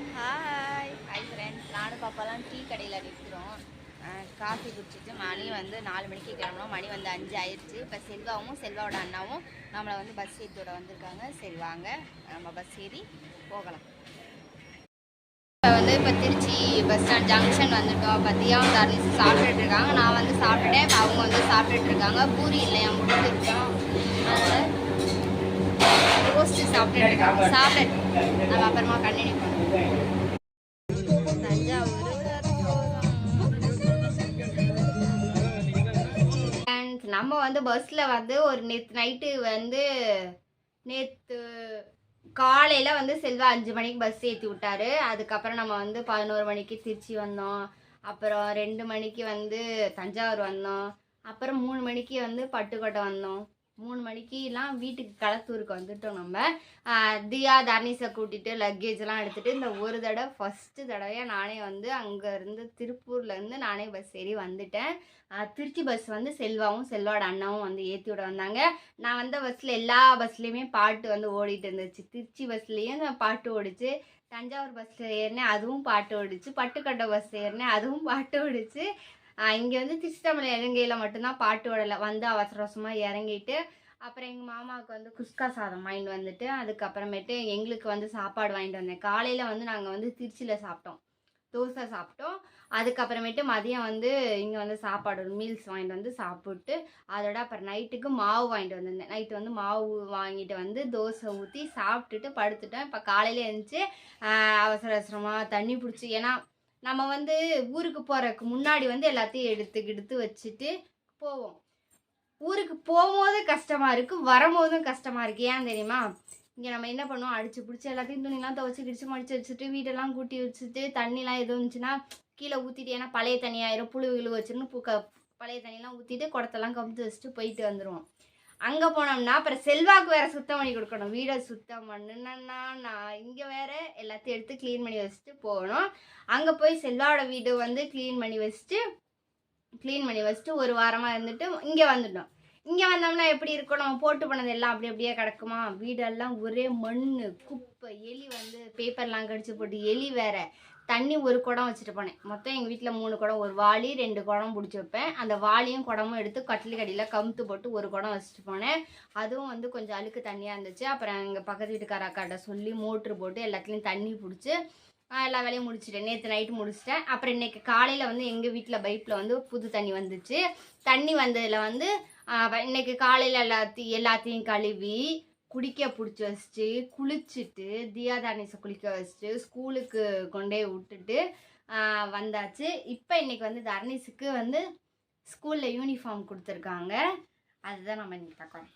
Hi hi friends நானும் பாப்பாலாம் tea கடையில் நிற்கிறோம். காஃபி குடிச்சிட்டு மணி வந்து நாலு மணிக்கு கிளம்பணும் மணி வந்து அஞ்சு ஆயிடுச்சு. இப்போ செல்வாவும் செல்வாவோட அண்ணாவும் நம்மளை வந்து பஸ் ஏற்றோட வந்திருக்காங்க. சரி வாங்க. நம்ம பஸ் ஏறி போகலாம். இப்போ வந்து இப்போ திருச்சி பஸ் ஸ்டாண்ட் ஜங்ஷன் வந்துட்டோம். பத்தியாவும் தர்னிஸ் சாப்பிட்டுட்டு இருக்காங்க. நான் வந்து சாப்பிட்டுட்டேன். இப்போ அவங்க வந்து சாப்பிட்டுட்டு இருக்காங்க. பூரி இல்லையா? முடிஞ்சிருக்கோம் அதனால் சாப்பிட்டு சாப்பிட்டு நம்ம அப்புறமா கண்டினியூ பண்ணுவோம் தஞ்சாவூர் நம்ம வந்து பஸ்ஸில் வந்து ஒரு நேற்று நைட்டு வந்து நேற்று காலையில் வந்து செல்வா அஞ்சு மணிக்கு பஸ் ஏற்றி விட்டாரு. அதுக்கப்புறம் நம்ம வந்து பதினோரு மணிக்கு திருச்சி வந்தோம். அப்புறம் ரெண்டு மணிக்கு வந்து தஞ்சாவூர் வந்தோம். அப்புறம் மூணு மணிக்கு வந்து பட்டுக்கோட்டை வந்தோம். மூணு மணிக்கெலாம் வீட்டுக்கு களத்தூருக்கு வந்துட்டோம் நம்ம. தியா தர்னிஸை கூட்டிகிட்டு லக்கேஜ்லாம் எடுத்துகிட்டு இந்த ஒரு தடவை ஃபஸ்ட்டு தடவையாக நானே வந்து அங்கேருந்து திருப்பூர்லேருந்து நானே பஸ் ஏறி வந்துட்டேன். திருச்சி பஸ் வந்து செல்வாவும் செல்வாட அண்ணாவும் வந்து ஏற்றி விட வந்தாங்க. நான் வந்த பஸ்ஸில் எல்லா பஸ்லேயுமே பாட்டு வந்து ஓடிட்டு இருந்துச்சு. திருச்சி பஸ்லேயும் பாட்டு ஓடிச்சு. தஞ்சாவூர் பஸ்ஸில் ஏறினேன் அதுவும் பாட்டு ஓடிச்சு. பட்டுக்கட்டை பஸ் ஏறினேன் அதுவும் பாட்டு ஓடிச்சு. இங்கே வந்து திருச்சித்தமிழ் இலங்கையில் மட்டும்தான் பாட்டு வடலை வந்து அவசர அவசரமாக இறங்கிட்டு அப்புறம் எங்கள் மாமாவுக்கு வந்து குஸ்கா சாதம் வாங்கிட்டு வந்துட்டு அதுக்கப்புறமேட்டு எங்களுக்கு வந்து சாப்பாடு வாங்கிட்டு வந்தேன். காலையில் வந்து நாங்கள் வந்து திருச்சியில் சாப்பிட்டோம். தோசை சாப்பிட்டோம். அதுக்கப்புறமேட்டு மதியம் வந்து இங்கே வந்து சாப்பாடு ஒரு மீல்ஸ் வாங்கிட்டு வந்து சாப்பிட்டு அதோட அப்புறம் நைட்டுக்கு மாவு வாங்கிட்டு வந்திருந்தேன். நைட்டு வந்து மாவு வாங்கிட்டு வந்து தோசை ஊற்றி சாப்பிட்டுட்டு படுத்துட்டேன். இப்போ காலையில் எழுந்துச்சு அவசர அவசரமாக தண்ணி பிடிச்சி ஏன்னா நம்ம வந்து ஊருக்கு போகிறதுக்கு முன்னாடி வந்து எல்லாத்தையும் எடுத்து எடுத்து வச்சுட்டு போவோம். ஊருக்கு போகும்போது கஷ்டமாக இருக்குது வரும்போதும் கஷ்டமாக இருக்குது ஏன் தெரியுமா? இங்கே நம்ம என்ன பண்ணுவோம்? அடிச்சு பிடிச்சி எல்லாத்தையும் துணிலாம் துவச்சி கிடிச்சு மடிச்சு வச்சுட்டு வீடெல்லாம் கூட்டி வச்சுட்டு தண்ணிலாம் எதுவும் இருந்துச்சுன்னா கீழே ஊற்றிட்டு ஏன்னா பழைய தண்ணி ஆயிரும் புழு விழு வச்சுன்னு பூக்க பழைய தண்ணியெலாம் ஊற்றிட்டு குடத்தெல்லாம் கவுத்து வச்சுட்டு போயிட்டு வந்துடுவோம் அங்கே போனோம்னா அப்புறம் செல்வாக்கு வேறு சுத்தம் பண்ணி கொடுக்கணும். வீடை சுத்தம் பண்ணுன்னா நான் இங்கே வேறு எல்லாத்தையும் எடுத்து க்ளீன் பண்ணி வச்சுட்டு போகணும். அங்கே போய் செல்வாவோட வீடு வந்து க்ளீன் பண்ணி வச்சுட்டு க்ளீன் பண்ணி வச்சுட்டு ஒரு வாரமாக இருந்துட்டு இங்கே வந்துட்டோம். இங்கே வந்தோம்னா எப்படி இருக்கணும் போட்டு போனது எல்லாம் அப்படி அப்படியே கிடக்குமா? வீடெல்லாம் ஒரே மண் குப்பை எலி வந்து பேப்பர்லாம் கடிச்சு போட்டு எலி வேற தண்ணி ஒரு குடம் வச்சுட்டு போனேன். மொத்தம் எங்கள் வீட்டில் மூணு குடம் ஒரு வாளி ரெண்டு குடம் பிடிச்சி வைப்பேன். அந்த வாளியும் குடமும் எடுத்து கட்டிலு கடியில் கமுத்து போட்டு ஒரு குடம் வச்சுட்டு போனேன். அதுவும் வந்து கொஞ்சம் அழுக்கு தண்ணியாக இருந்துச்சு. அப்புறம் எங்கள் பக்கத்து வீட்டுக்கார அக்காட்ட சொல்லி மோட்ரு போட்டு எல்லாத்துலேயும் தண்ணி பிடிச்சி எல்லா வேலையும் முடிச்சிட்டேன். நேற்று நைட்டு முடிச்சிட்டேன். அப்புறம் இன்னைக்கு காலையில் வந்து எங்கள் வீட்டில் பைப்பில் வந்து புது தண்ணி வந்துச்சு. தண்ணி வந்ததில் வந்து இன்னைக்கு காலையில் எல்லாத்தையும் எல்லாத்தையும் கழுவி குடிக்க பிடிச்சி வச்சுட்டு குளிச்சுட்டு தியா தானிஸை குளிக்க வச்சுட்டு ஸ்கூலுக்கு கொண்டே விட்டுட்டு வந்தாச்சு. இப்போ இன்றைக்கி வந்து தர்னிஸுக்கு வந்து ஸ்கூலில் யூனிஃபார்ம் கொடுத்துருக்காங்க. அதுதான் நம்ம இன்றைக்கி பார்க்கலாம்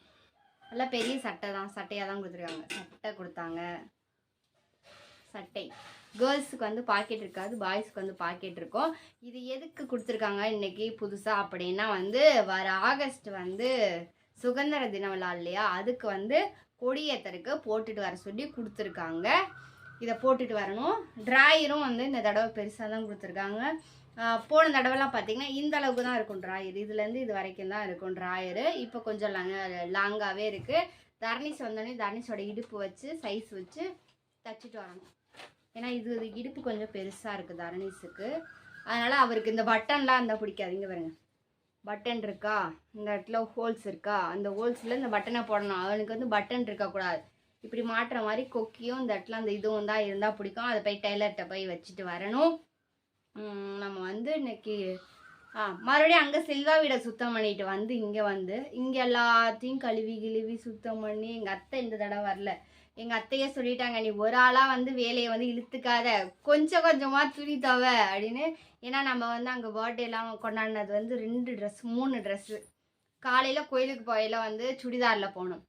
நல்லா பெரிய சட்டை தான். சட்டையாக தான் கொடுத்துருக்காங்க. சட்டை கொடுத்தாங்க. சட்டை. கேர்ள்ஸுக்கு வந்து பாக்கெட் இருக்காது. பாய்ஸ்க்கு வந்து பாக்கெட் இருக்கும். இது எதுக்கு கொடுத்துருக்காங்க இன்னைக்கு புதுசாக அப்படின்னா வந்து வர ஆகஸ்ட் வந்து சுதந்திர தின விழா இல்லையா? அதுக்கு வந்து கொடியேற்றருக்கு போட்டுட்டு வர சொல்லி கொடுத்துருக்காங்க. இதை போட்டுட்டு வரணும். ட்ராயரும் வந்து இந்த தடவை பெருசாக தான் கொடுத்துருக்காங்க. போன தடவைலாம் பார்த்தீங்கன்னா இந்த அளவுக்கு தான் இருக்கும் ட்ராயர் இதுலேருந்து இது வரைக்கும் தான் இருக்கும் ட்ராயரு இப்போ கொஞ்சம் லாங்க லாங்காகவே இருக்குது தர்னிஸ் வந்தோடனே தர்னிஸோட இடுப்பு வச்சு சைஸ் வச்சு தச்சுட்டு வரணும். ஏன்னா இது இது இடுப்பு கொஞ்சம் பெருசாக இருக்குது தரணிஸுக்கு அதனால் அவருக்கு இந்த பட்டன்லாம் இருந்தால் பிடிக்காது இங்கே பட்டன் இருக்கா? இந்த இடத்துல ஹோல்ஸ் இருக்கா? அந்த ஹோல்ஸில் இந்த பட்டனை போடணும். அவனுக்கு வந்து பட்டன் இருக்கக்கூடாது. இப்படி மாட்டுற மாதிரி கொக்கியும் இந்த இடத்துல அந்த இதுவும் தான் இருந்தால் பிடிக்கும். அதை போய் டெய்லர்கிட்ட போய் வச்சுட்டு வரணும். நம்ம வந்து இன்னைக்கு ஆ மறுபடியும் அங்கே செல்வா வீடை சுத்தம் பண்ணிட்டு வந்து இங்கே வந்து இங்கே எல்லாத்தையும் கழுவி கிழுவி சுத்தம் பண்ணி எங்கள் அத்தை இந்த தடவை வரல. எங்கள் அத்தையே சொல்லிட்டாங்க நீ ஒரு ஆளாக வந்து வேலையை வந்து இழுத்துக்காத. கொஞ்சம் கொஞ்சமாக துணி தவ அப்படின்னு ஏன்னா நம்ம வந்து அங்கே பர்த்டேலாம் கொண்டாடினது வந்து ரெண்டு ட்ரெஸ் மூணு ட்ரெஸ்ஸு காலையில் கோயிலுக்கு போயில வந்து சுடிதாரில் போகணும்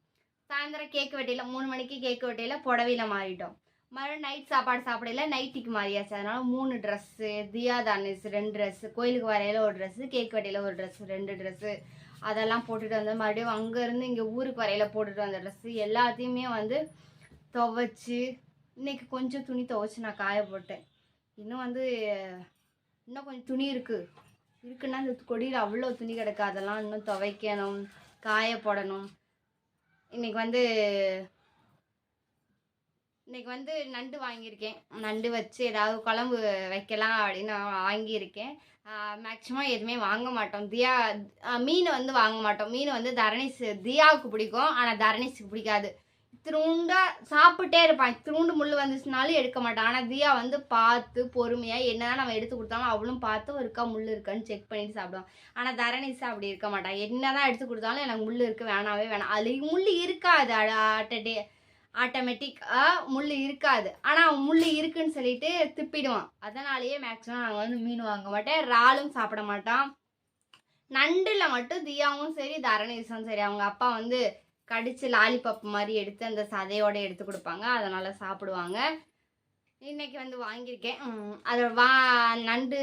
சாயந்தரம் கேக்கு வெட்டையில் மூணு மணிக்கு கேக்கு வெட்டையில் புடவையில் மாறிட்டோம். மறுபடியும் நைட் சாப்பாடு சாப்பிடல நைட்டிக்கு மாறியாச்சு. அதனால மூணு ட்ரெஸ்ஸு தியா தானிஸ் ரெண்டு ட்ரெஸ்ஸு கோயிலுக்கு வரையில ஒரு ட்ரெஸ்ஸு கேக் வெட்டையில் ஒரு ட்ரெஸ்ஸு ரெண்டு ட்ரெஸ்ஸு அதெல்லாம் போட்டுட்டு வந்து மறுபடியும் அங்கேருந்து இங்கே ஊருக்கு வரையில போட்டுட்டு வந்த ட்ரெஸ்ஸு எல்லாத்தையுமே வந்து துவைச்சி இன்னைக்கு கொஞ்சம் துணி துவைச்சி நான் காய போட்டேன். இன்னும் வந்து இன்னும் கொஞ்சம் துணி இருக்குது இருக்குன்னா இந்த கொடியில் அவ்வளோ துணி கிடக்கு அதெல்லாம் இன்னும் துவைக்கணும் காய போடணும். இன்றைக்கி வந்து இன்னைக்கு வந்து நண்டு வாங்கியிருக்கேன். நண்டு வச்சு ஏதாவது குழம்பு வைக்கலாம் அப்படின்னு நான் வாங்கியிருக்கேன் மேக்ஸிமம் எதுவுமே வாங்க மாட்டோம். தியா மீன் வந்து வாங்க மாட்டோம். மீன் வந்து தரணிஸ் தியாவுக்கு பிடிக்கும். ஆனால் தரணிஸுக்கு பிடிக்காது. திருண்டா சாப்பிட்டே இருப்பான். திருண்டு முள் வந்துச்சுனாலும் எடுக்க மாட்டான். ஆனால் தியா வந்து பார்த்து பொறுமையாக என்னதான் நம்ம எடுத்து கொடுத்தாலும் அவளும் பார்த்து இருக்கா முள் இருக்கான்னு செக் பண்ணிட்டு சாப்பிடுவான். ஆனால் தரணிசா அப்படி இருக்க மாட்டான். என்னதான் எடுத்து கொடுத்தாலும் எனக்கு முள் இருக்கு வேணாவே வேணாம். அது முள் இருக்காது. ஆட்டடே ஆட்டோமேட்டிக்காக முள் இருக்காது. ஆனால் அவன் முள் இருக்குன்னு சொல்லிட்டு திப்பிடுவான். அதனாலேயே மேக்ஸிமம் நாங்கள் வந்து மீன் வாங்க மாட்டேன் இறாலும் சாப்பிட மாட்டான் நண்டில் மட்டும் தியாவும் சரி தரணிசும் சரி. அவங்க அப்பா வந்து கடித்து லாலிபப் மாதிரி எடுத்து அந்த சதையோடு எடுத்து கொடுப்பாங்க. அதனால் சாப்பிடுவாங்க. இன்னைக்கு வந்து வாங்கியிருக்கேன். அதில் வா நண்டு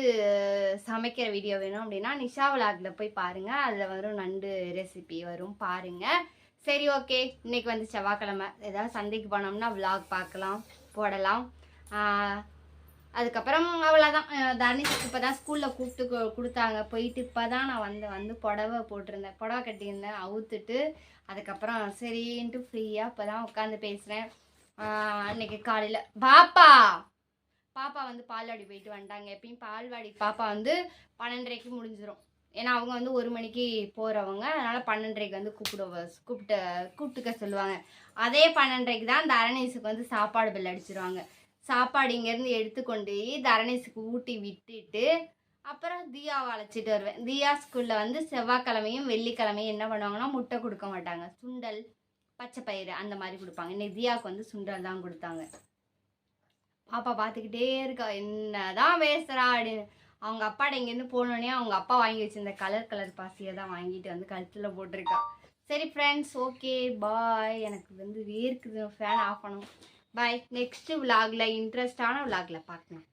சமைக்கிற வீடியோ வேணும் அப்படின்னா நிஷா விளாகில் போய் பாருங்கள் அதில் வரும் நண்டு ரெசிபி வரும் பாருங்கள் சரி ஓகே இன்னைக்கு வந்து செவ்வாய்க்கிழமை. ஏதாவது சந்தைக்கு போனோம்னா விளாக் பார்க்கலாம் போடலாம். அதுக்கப்புறம் அவ்வளோதான் தர்ணிஷுக்கு இப்போ தான் ஸ்கூலில் கூப்பிட்டு கொடுத்தாங்க. போயிட்டு இப்போ தான் நான் வந்து வந்து புடவை போட்டிருந்தேன். புடவை கட்டியிருந்தேன். அவுத்துட்டு அதுக்கப்புறம் சரின்ட்டு ஃப்ரீயாக இப்போ தான் உட்காந்து பேசுகிறேன் அன்னைக்கு காலையில். பாப்பா! பாப்பா வந்து பால்வாடி போயிட்டு வந்துட்டாங்க. எப்பயும் பால்வாடி பாப்பா வந்து பன்னெண்டரைக்கு முடிஞ்சிடும் ஏன்னா அவங்க வந்து ஒரு மணிக்கு போகிறவங்க அதனால் பன்னெண்டரைக்கு வந்து கூப்பிடுவ கூப்பிட்டு கூப்பிட்டுக்க சொல்லுவாங்க. அதே பன்னெண்டரைக்கு தான் தரணீஸுக்கு வந்து சாப்பாடு பில் அடிச்சிருவாங்க. சாப்பாடு இங்கேருந்து எடுத்துக்கொண்டு போய் ஊட்டி விட்டுட்டு அப்புறம் தியாவை அழைச்சிட்டு வருவேன். தியா ஸ்கூலில் வந்து செவ்வாய்க்கிழமையும் வெள்ளிக்கிழமையும் என்ன பண்ணுவாங்கன்னா முட்டை கொடுக்க மாட்டாங்க. சுண்டல் பச்சை பயிறு அந்த மாதிரி கொடுப்பாங்க. இன்னைக்கு தியாவுக்கு வந்து சுண்டல் தான் கொடுத்தாங்க. பாப்பா பார்த்துக்கிட்டே இருக்கா. என்னதான் பேசுகிறா அப்படின்னு. அவங்க அப்பாட்ட இங்கேருந்து போனோடனே அவங்க அப்பா வாங்கி வச்சிருந்த கலர் கலர் பாசியை தான் வாங்கிட்டு வந்து கழுத்தில் போட்டிருக்கா. சரி ஃப்ரெண்ட்ஸ் ஓகே பாய் எனக்கு வந்து வேர்க்குது. ஃபேன் ஆஃப் பண்ணும் பாய் நெக்ஸ்ட் விலாகில் இன்ட்ரெஸ்டான விலாகில் பார்க்கலாம்